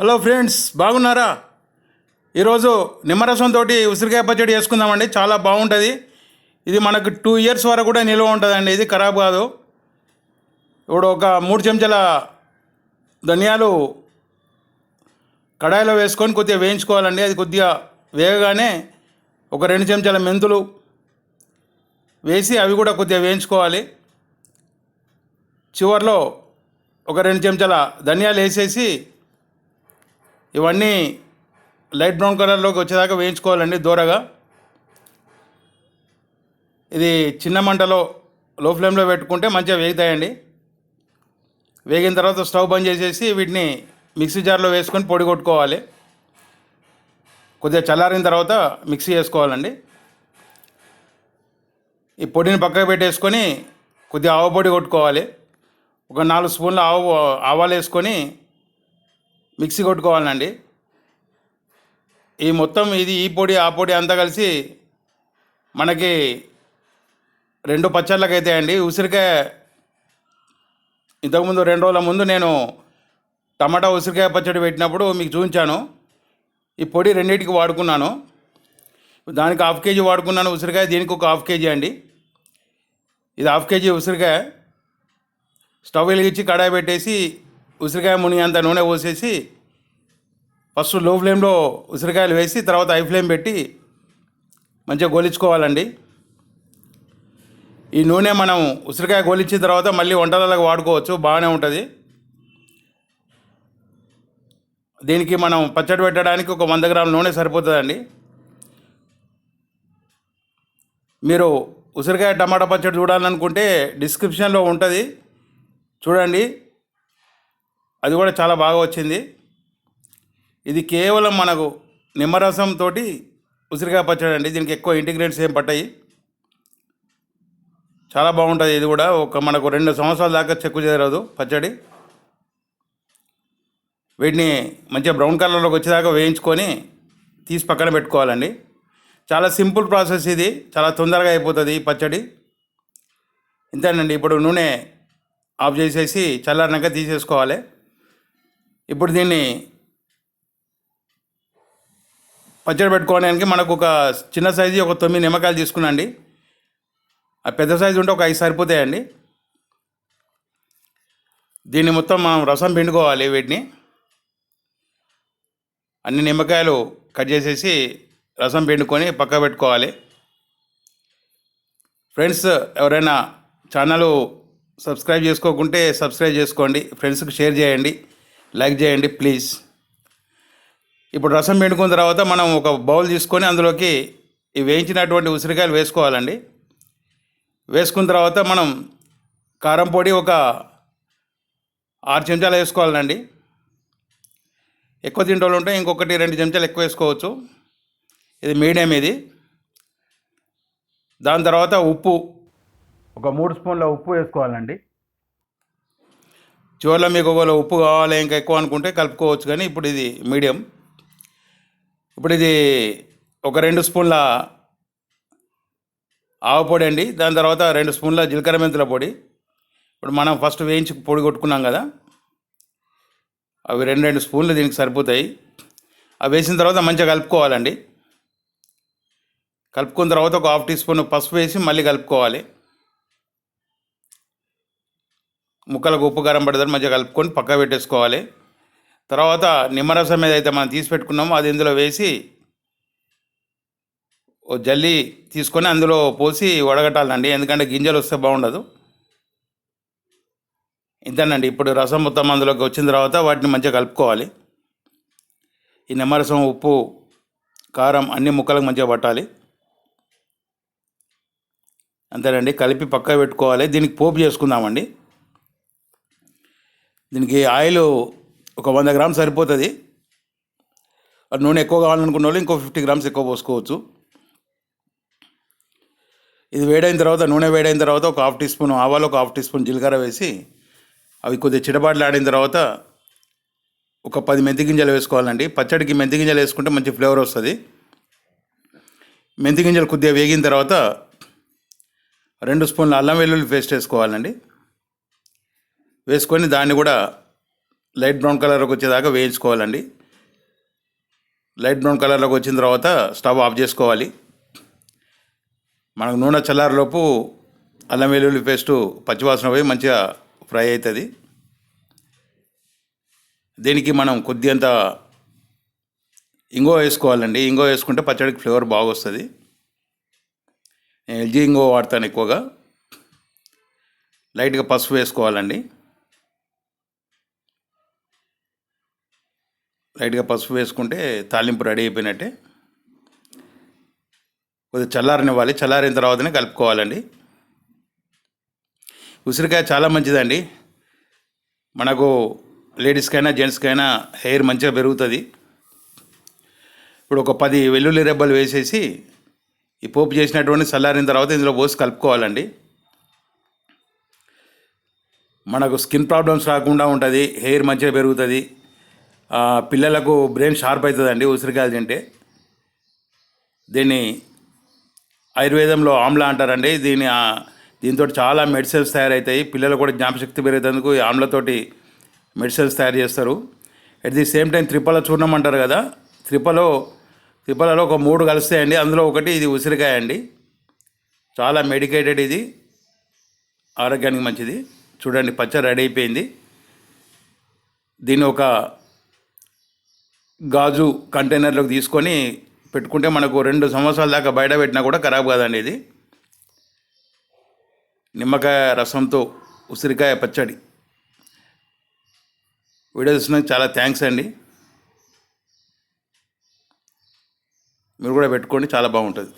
Hello friends బాగున్నారా? ఈరోజు నిమ్మరసంతో ఉసిరికాయ పచ్చడి వేసుకుందామండి చాలా బాగుంటుంది. ఇది మనకు టూ ఇయర్స్ వరకు కూడా నిల్వ ఉంటుందండి. ఇది ఖరాబ్ కాదు. ఇప్పుడు ఒక మూడు చెంచాల ధనియాలు కడాయిలో వేసుకొని కొద్దిగా వేయించుకోవాలండి. అది కొద్దిగా వేగగానే ఒక రెండు చెంచాల మెంతులు వేసి అవి కూడా కొద్దిగా వేయించుకోవాలి. చివర్లో ఒక రెండు చెంచాల ధనియాలు వేసేసి ఇవన్నీ లైట్ బ్రౌన్ కలర్లోకి వచ్చేదాకా వేయించుకోవాలండి దూరగా. ఇది చిన్న మంటలో లో ఫ్లేమ్లో పెట్టుకుంటే మంచిగా వేగుతాయండి. వేగిన తర్వాత స్టవ్ బంద్ చేసేసి వీటిని మిక్సీ జార్లో వేసుకొని పొడి కొట్టుకోవాలి. కొద్దిగా చల్లారిన తర్వాత మిక్సీ వేసుకోవాలండి ఈ పొడిని పక్కకు పెట్టేసుకొని కొద్దిగా ఆవు పొడి కొట్టుకోవాలి. ఒక నాలుగు స్పూన్ల ఆవు ఆవాలు వేసుకొని మిక్సీ కొట్టుకోవాలండి. ఈ మొత్తం ఇది ఈ పొడి ఆ పొడి అంతా కలిసి మనకి రెండు పచ్చళ్ళకి అవుతాయండి ఉసిరికాయ ఇంతకుముందు రెండు రోజుల ముందు నేను టమాటా ఉసిరికాయ పచ్చడి పెట్టినప్పుడు మీకు చూపించాను. ఈ పొడి రెండింటికి వాడుకున్నాను. దానికి హాఫ్ కేజీ వాడుకున్నాను ఉసిరికాయ దీనికి ఒక హాఫ్ కేజీ అండి. ఇది హాఫ్ కేజీ ఉసిరికాయ. స్టవ్ వెలిగించి కడాయి పెట్టేసి ఉసిరికాయ మునిగి అంత నూనె పోసేసి ఫస్ట్లో ఫ్లేమ్లో ఉసిరికాయలు వేసి తర్వాత హై ఫ్లేమ్ పెట్టి మంచిగా గోలించుకోవాలండి. ఈ నూనె మనం ఉసిరికాయ గోలించిన తర్వాత మళ్ళీ వంటలకు వాడుకోవచ్చు బాగానే ఉంటుంది. దీనికి మనం పచ్చడి పెట్టడానికి ఒక వంద గ్రాముల నూనె సరిపోతుందండి. మీరు ఉసిరికాయ టమాటా పచ్చడి చూడాలనుకుంటే డిస్క్రిప్షన్లో ఉంటుంది. చూడండి. అది కూడా చాలా బాగా వచ్చింది. ఇది కేవలం మనకు నిమ్మరసంతో ఉసిరికాయ పచ్చడి అండి. దీనికి ఎక్కువ ఇంటిగ్రేట్స్ ఏం పట్టాయి. చాలా బాగుంటుంది ఇది కూడా. ఒక మనకు రెండు సంవత్సరాల దాకా చెక్కు చేరదు పచ్చడి. వీటిని మంచిగా బ్రౌన్ కలర్లోకి వచ్చేదాకా వేయించుకొని తీసి పక్కన పెట్టుకోవాలండి. చాలా సింపుల్ ప్రాసెస్ ఇది. చాలా తొందరగా అయిపోతుంది ఈ పచ్చడి. ఇంతేనండి. ఇప్పుడు నూనె ఆఫ్ చేసేసి చల్లారినాక తీసేసుకోవాలి. ఇప్పుడు దీన్ని పచ్చడి పెట్టుకోవడానికి మనకు ఒక చిన్న సైజు ఒక తొమ్మిది నిమ్మకాయలు తీసుకున్నాండి ఆ పెద్ద సైజు ఉంటే ఒక ఐదు సరిపోతాయండి. దీన్ని మొత్తం మనం రసం పిండుకోవాలి వీటిని. అన్ని నిమ్మకాయలు కట్ చేసేసి రసం పిండుకొని పక్క పెట్టుకోవాలి. ఫ్రెండ్స్ ఎవరైనా ఛానల్ సబ్స్క్రైబ్ చేసుకోకుంటే సబ్స్క్రైబ్ చేసుకోండి. ఫ్రెండ్స్కి షేర్ చేయండి. లైక్ చేయండి ప్లీజ్. ఇప్పుడు రసం పిండుకున్న తర్వాత మనం ఒక బౌల్ తీసుకొని అందులోకి ఈ వేయించినటువంటి ఉసిరికాయలు వేసుకోవాలండి. వేసుకున్న తర్వాత మనం కారం పొడి ఒక ఆరు చెంచాలు వేసుకోవాలండి. ఎక్కువ తింటోళ్ళు ఉంటే ఇంకొకటి రెండు చెంచాలు ఎక్కువ వేసుకోవచ్చు. ఇది మీడియం ఇది. దాని తర్వాత ఉప్పు ఒక మూడు స్పూన్ల ఉప్పు వేసుకోవాలండి. చివరిలో మీకు ఒకవేళ ఉప్పు కావాలి ఇంకా ఎక్కువ అనుకుంటే కలుపుకోవచ్చు కానీ ఇప్పుడు ఇది మీడియం. ఇప్పుడు ఇది ఒక రెండు స్పూన్ల ఆవు పొడి అండి. దాని తర్వాత రెండు స్పూన్ల జీలకర్ర మెంతుల పొడి. ఇప్పుడు మనం ఫస్ట్ వేయించి పొడి కొట్టుకున్నాం కదా. అవి రెండు రెండు స్పూన్లు దీనికి సరిపోతాయి. అవి వేసిన తర్వాత మంచిగా కలుపుకోవాలండి. కలుపుకున్న తర్వాత ఒక హాఫ్ టీ స్పూన్ పసుపు వేసి మళ్ళీ కలుపుకోవాలి. ముక్కలకు ఉప్పు కారం పడదని మంచిగా కలుపుకొని పక్క పెట్టేసుకోవాలి. తర్వాత నిమ్మరసం ఏదైతే మనం తీసి పెట్టుకున్నామో అది ఇందులో వేసి ఓ జల్లి తీసుకొని అందులో పోసి వడగట్టాలండి. ఎందుకంటే గింజలు వస్తే బాగుండదు. ఇంతేనండి ఇప్పుడు రసం మొత్తం అందులోకి వచ్చిన తర్వాత వాటిని మంచిగా కలుపుకోవాలి. ఈ నిమ్మరసం ఉప్పు కారం అన్ని ముక్కలకు మంచిగా పట్టాలి. అంతేనండి. కలిపి పక్క పెట్టుకోవాలి. దీనికి పోపు చేసుకుందామండి. దీనికి ఆయిల్ ఒక వంద గ్రామ్స్ సరిపోతుంది. నూనె ఎక్కువ కావాలనుకున్న వాళ్ళు ఇంకో ఫిఫ్టీ గ్రామ్స్ ఎక్కువ పోసుకోవచ్చు. ఇది వేడైన తర్వాత నూనె వేడైన తర్వాత ఒక హాఫ్ టీ స్పూన్ ఆవాలు ఒక హాఫ్ టీ స్పూన్ జీలకర్ర వేసి అవి కొద్దిగా చిటబాట్లు ఆడిన తర్వాత ఒక పది మెంతి గింజలు వేసుకోవాలండి. పచ్చడికి మెంతి గింజలు వేసుకుంటే మంచి ఫ్లేవర్ వస్తుంది. మెంతి గింజలు కొద్దిగా వేగిన తర్వాత రెండు స్పూన్ల అల్లం వెల్లుల్లి పేస్ట్ వేసుకోవాలండి. వేసుకొని దాన్ని కూడా లైట్ బ్రౌన్ కలర్లోకి వచ్చేదాకా వేయించుకోవాలండి. లైట్ బ్రౌన్ కలర్లోకి వచ్చిన తర్వాత స్టవ్ ఆఫ్ చేసుకోవాలి. మనకు నూనె చల్లారలోపు అల్లం వెల్లుల్లి పేస్టు పచ్చివాసన పోయి మంచిగా ఫ్రై అవుతుంది. దీనికి మనం కొద్దిగంత ఇంగో వేసుకోవాలండి. ఇంగో వేసుకుంటే పచ్చడికి ఫ్లేవర్ బాగా వస్తుంది నేను ఎల్జీ ఇంగో వాడతాను ఎక్కువగా. లైట్గా పసుపు వేసుకోవాలండి. లైట్గా పసుపు వేసుకుంటే తాలింపు రెడీ అయిపోయినట్టే. కొద్దిగా చల్లారనివ్వాలి. చల్లారిన తర్వాతనే కలుపుకోవాలండి. ఉసిరికాయ చాలా మంచిదండి. మనకు లేడీస్కైనా జెంట్స్కైనా హెయిర్ మంచిగా పెరుగుతుంది. ఇప్పుడు ఒక పది వెల్లుల్లి రెబ్బలు వేసేసి ఈ పోపు చేసినటువంటి చల్లారిన తర్వాత ఇందులో పోసి కలుపుకోవాలండి. మనకు స్కిన్ ప్రాబ్లమ్స్ రాకుండా ఉంటుంది. హెయిర్ మంచిగా పెరుగుతుంది. పిల్లలకు బ్రెయిన్ షార్ప్ అవుతుందండి ఉసిరికాయలు తింటే. దీన్ని ఆయుర్వేదంలో ఆమ్లా అంటారండి. దీని దీంతో చాలా మెడిసిన్స్ తయారవుతాయి పిల్లలు కూడా జ్ఞాపశక్తి పెరిగేందుకు ఈ ఆమ్లతోటి మెడిసిన్స్ తయారు చేస్తారు. At the same time Triphala churna అంటారు కదా త్రిపలో త్రిపలలో ఒక మూడు కలుస్తాయండి. అందులో ఒకటి ఇది ఉసిరికాయ అండి. చాలా మెడికేటెడ్ ఇది. ఆరోగ్యానికి మంచిది. చూడండి పచ్చడి రెడీ అయిపోయింది. దీన్ని ఒక గాజు కంటైనర్లోకి తీసుకొని పెట్టుకుంటే మనకు రెండు సంవత్సరాల దాకా బయట పెట్టినా కూడా ఖరాబ్ కాదండి ఇది. నిమ్మకాయ రసంతో ఉసిరికాయ పచ్చడి. వీడియో చూసినందుకు చాలా థ్యాంక్స్ అండి. మీరు కూడా పెట్టుకోండి చాలా బాగుంటుంది.